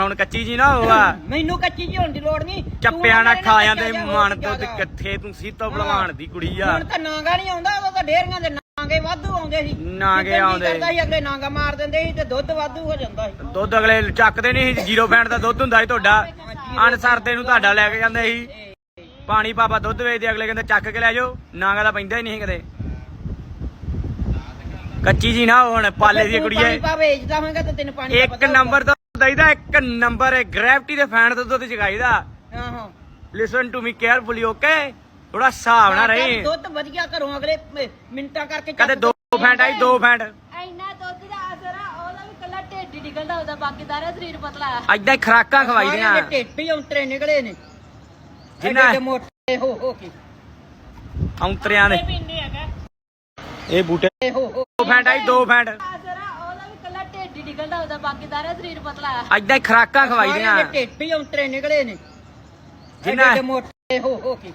ਹੁਣ ਕੱਚੀ ਜੀ ਨਾ ਹੋਵਾ ਮੈਨੂੰ ਕੱਚੀ ਜੀ ਹੋਣ ਦੀ ਲੋੜ ਨਹੀਂ। ਤੂੰ ਚੱਪਿਆਂ ਮੇਰੇ ਖਾ ਜਾਂਦੇ ਮਨ ਤੋਂ ਜ਼ਿਆਦਾ। ਕਿੱਥੇ ਤੂੰ ਸੀਤੋ ਭਲਵਾਨ ਦੀ ਕੁੜੀ ਆ। ਹੁਣ ਤਾਂ ਨਾਂਗਾ ਨਹੀਂ ਆਉਂਦਾ ਉਦੋਂ ਤਾਂ ਡੇਰੀਆਂ ਦੇ ਨਾਂਗੇ ਵਾਧੂ ਆਉਂਦੇ ਸੀ। ਨਾਂਗੇ ਆਉਂਦੇ। ਕਰਦਾ ਸੀ ਅਗਲੇ ਨਾਂਗਾ ਮਾਰ ਦਿੰਦੇ ਸੀ ਤੇ ਦੁੱਧ ਵਾਧੂ ਹੋ ਜਾਂਦਾ ਸੀ। ਦੁੱਧ ਅਗਲੇ ਚੱਕਦੇ ਨਹੀਂ ਸੀ ਜ਼ੀਰੋ ਫੈਂਟ ਦਾ ਦੁੱਧ ਹੁੰਦਾ ਸੀ ਤੁਹਾਡਾ। ਅਨਸਰਦੇ ਨੂੰ ਤੁਹਾਡਾ ਲੈ ਕੇ ਜਾਂਦੇ ਸੀ। ਪਾਣੀ ਪਾਪਾ ਦੁੱਧ ਵੇਚਦੇ ਅਗਲੇ ਕਹਿੰਦੇ ਚੱਕ ਕੇ ਲੈ ਜਾਓ। ਨਾਂਗਾ ਤਾਂ ਪੈਂਦਾ ਹੀ ਨਹੀਂ ਕਦੇ। ਕੱਚੀ ਜੀ ਨਾ ਹੁਣ ਪਾਲੇ ਦੀ ਤੂੰ ਕੁੜੀਏ। ਪਾਣੀ ਪਾ ਵੇਚਦਾ ਹੋਵੇਂਗਾ ਤੇ ਤੈਨੂੰ ਪਾਣੀ ਦਾ ਇੱਕ ਨੰਬਰ ਤੋਂ ਦਈਦਾ ਇੱਕ ਨੰਬਰ ਹੈ ਗ੍ਰੈਵਿਟੀ ਦੇ ਫੈਨ ਤੋਂ ਦੁੱਧ ਚਗਾਈਦਾ ਹਾਂ ਹਾਂ listen to me carefully okay ਥੋੜਾ ਹਿਸਾਬ ਨਾਲ ਰਹੀ। ਦੁੱਧ ਵਧੀਆ ਘਰੋਂ ਅਗਲੇ ਮਿੰਟਾਂ ਕਰਕੇ ਕਦੇ ਦੋ ਫੈਂਟ ਆਈ ਦੋ ਫੈਂਟ ਇੰਨਾ ਦੁੱਧ ਦਾ ਅਸਰ ਆ ਉਹਦਾ ਵੀ ਕੱਲਾ ਢਿੱਡ ਹੀ ਨਿਕਲਦਾ ਉਹਦਾ ਬਾਕੀ ਸਾਰਾ ਸਰੀਰ ਪਤਲਾ ਆ। ਐਦਾਂ ਹੀ ਖਰਾਕਾਂ ਖਵਾਈਦੀਆਂ ਢਿੱਡ ਹੀ ਔਂਤਰੇ ਨਿਕਲੇ ਨੇ। ਐਡੇ ਮੋਟੇ ਹੋ ਹੋ ਕੇ। ਔਂਤਰਿਆਂ ਦੇ। ਇਹ ਬੂਟੇ ਦੋ ਫੈਂਟ ਆਈ ਦੋ ਫੈਂਟ ਅਸਰ ਆ ਉਹਦਾ ਵੀ ਕੱਲਾ ਢਿੱਡ ਹੀ ਨਿਕਲਦਾ ਉਹਦਾ ਬਾਕੀ ਸਾਰਾ ਸਰੀਰ ਪਤਲਾ ਆ। ਐਦਾਂ ਹੀ ਖਰਾਕਾਂ ਸਾਰਿਆਂ ਖਵਾਈਦੀਆਂ ਦੇ ਢਿੱਡ ਹੀ ਔਂਤਰੇ ਨਿਕਲੇ ਨੇ। ਐਡੇ ਮੋਟੇ ਹੋ ਹੋ ਕੇ।